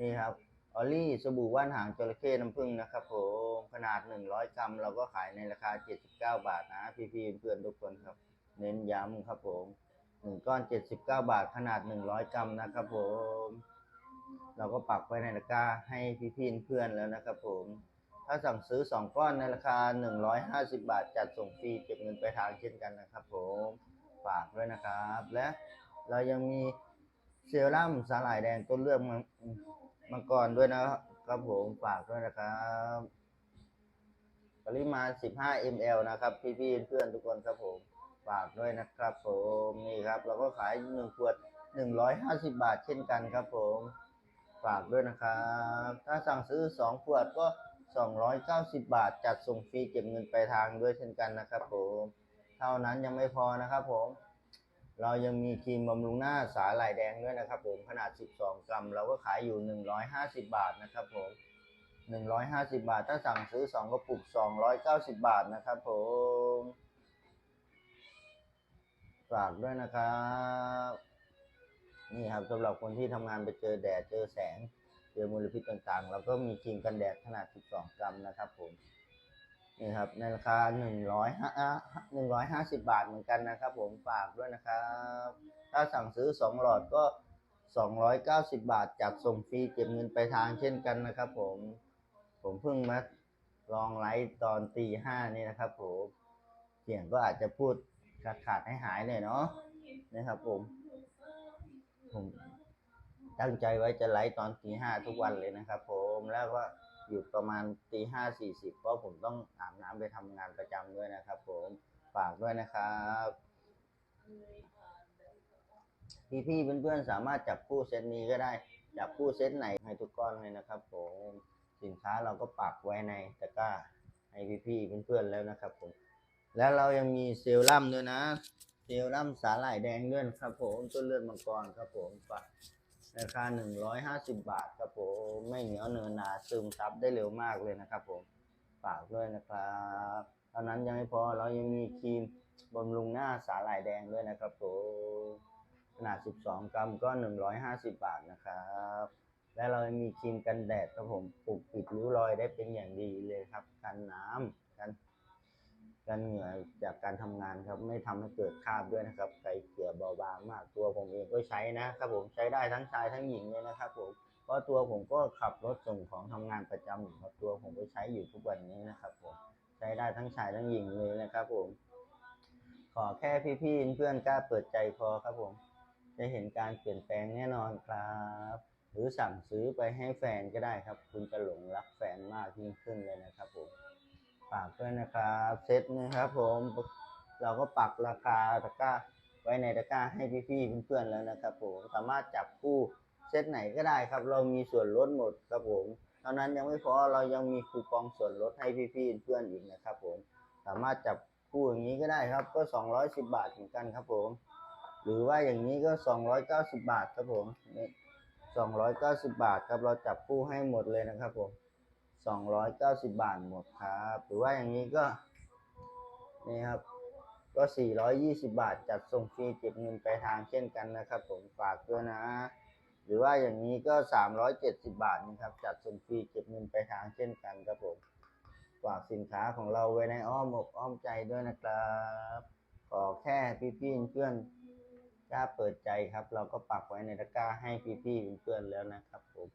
นี่ครับออลลี่สบู่ว่านหางจระเข้น้ำผึ้งนะครับผมขนาด 100 กรัม เราก็ขายในราคา 79 บาทนะพี่ๆเพื่อนทุกคนครับ เน้นย้ำครับผมหนึ่งก้อน 79 บาทขนาด 100 กรัมนะครับผมเราก็ปักไว้ในตะกร้าให้พี่ๆเพื่อนแล้วนะครับผม ถ้าสั่งซื้อ 2 ก้อนในราคา 150 บาท จัดส่งฟรีเก็บเงินไปลายทางเช่นกันนะครับผมฝากด้วยนะครับ และเรายังมีเซรั่มสาหร่ายแดงต้นเลือด มังกรด้วยนะครับผมฝากด้วยนะครับปริมาณ 15 ml นะครับ พี่ๆเพื่อนทุกคนครับผมฝากด้วยนะครับ ผมนี่ครับ เราก็ขาย1ขวด 150 บาทเช่นกันครับผมฝากด้วยนะครับ ถ้าสั่งซื้อ 2 ขวดก็ 290 บาท จัดส่งฟรีเก็บเงินไปลายทางด้วยเช่นกันนะครับผม เท่านั้นยังไม่พอนะครับผม เรายังมีครีมบำรุงหน้าสาหร่ายแดงด้วยนะครับผมขนาด 12 กรัม เราก็ขายอยู่ 150 บาทนะครับผม150 บาท ถ้าสั่งซื้อ 2 กระปุก 290 บาทนะครับผมฝากด้วยนะครับ นี่ครับสำหรับคนที่ทำงานไปเจอแดดเจอแสง เจอมลพิษต่างๆ เราก็มีครีมกันแดดขนาด 12 กรัมนะครับผม นี่ครับในราคา100 150บาทเหมือนกันนะครับ ผมฝากด้วยนะครับ ถ้าสั่งซื้อ2หลอดก็290บาทจัดส่งฟรีเก็บเงินไปลายทางเช่นกันนะครับ ผม ผมเพิ่งมาลองไลฟ์ตอนตีห้านี่นะครับ ผมเสียงก็อาจจะพูดขาดขาดให้หายหน่อยเนาะนะครับ ผม ผมตั้งใจไว้จะไลฟ์ตอนตีห้าทุกวันเลยนะครับ ผมแล้วก็ หยุดประมาณตีห้าสี่สิบเพราะผมต้องอาบน้ำไปทำงานประจำด้วยนะครับผมฝากด้วยนะครับ พี่ๆเพื่อนๆสามารถจับคู่เซตนี้ก็ได้จับคู่เซตไหนให้ทุกก้อนเลยนะครับผมสินค้าเราก็ปักไว้ในตะกร้าให้พี่ๆเพื่อนๆแล้วนะครับผม แล้วเรายังมีเซรั่มด้วยนะ เซรั่มสาหร่ายแดงด้วยนครับผมต้นเลือดมังกรครับผมฝาก ราคา 150 บาทครับผมไม่เหนียวเนินหนาซึมซับได้เร็วมากเลยนะครับผมฝากด้วยนะครับเท่านั้นยังไม่พอเรายังมีครีมบำรุงหน้าสาหร่ายแดงด้วยนะครับผมขนาด 12 กรัมก็ 150 บาทนะครับ และเรายังมีครีมกันแดดครับผมปกปิดริ้วรอยได้เป็นอย่างดีเลยครับ กันน้ำกัน กันเหงื่อจากการทำงานครับ ไม่ทำให้เกิดคราบด้วยนะครับไกลเกลี่ยเบาบางมากตัวผมเองก็ใช้นะครับผมใช้ได้ทั้งชายทั้งหญิงเลยนะครับผมเพราะตัวผมก็ขับรถส่งของทำงานประจำอยู่ครับตัวผมก็ใช้อยู่ทุกวันนี้นะครับผมใช้ได้ทั้งชายทั้งหญิงเลยนะครับผมขอแค่พี่ๆเพื่อนกล้าเปิดใจพอครับผมจะเห็นการเปลี่ยนแปลงแน่นอนครับ หรือสั่งซื้อไปให้แฟนก็ได้ครับ คุณจะหลงรักแฟนมากยิ่งขึ้นเลยนะครับผม ฝากด้วยนะครับเซตนะครับผมเราก็ปักราคาตะกร้าไว้ในตะกร้าให้พี่ๆเพื่อนๆแล้วนะครับผมสามารถจับคู่เซตไหนก็ได้ครับ เรามีส่วนลดหมดครับผมเท่านั้นยังไม่พอเรายังมีคูปองส่วนลดให้พี่ๆเพื่อนๆอีกนะครับผมสามารถจับคู่อย่างนี้ก็ได้ครับ ก็ 210 บาทเหมือนกันครับผม หรือว่าอย่างนี้ก็ 290 บาทครับผม290 บาทครับเราจับคู่ให้หมดเลยนะครับผม 290 บาทหมดครับ หรือว่าอย่างนี้ก็ นี่ครับ ก็ 420 บาทจัดส่งฟรีเก็บเงินไปทางเช่นกันนะครับ ผมฝากด้วยนะ หรือว่าอย่างนี้ก็ 370 บาทนะครับ จัดส่งฟรีเก็บเงินไปทางเช่นกันครับผมฝากสินค้าของเราไว้ในอ้อมอกอ้อมใจด้วยนะครับขอแค่พี่ๆเพื่อนกล้าเปิดใจครับ เราก็ปักไว้ในตะกร้าให้พี่ๆเพื่อนแล้วนะครับผม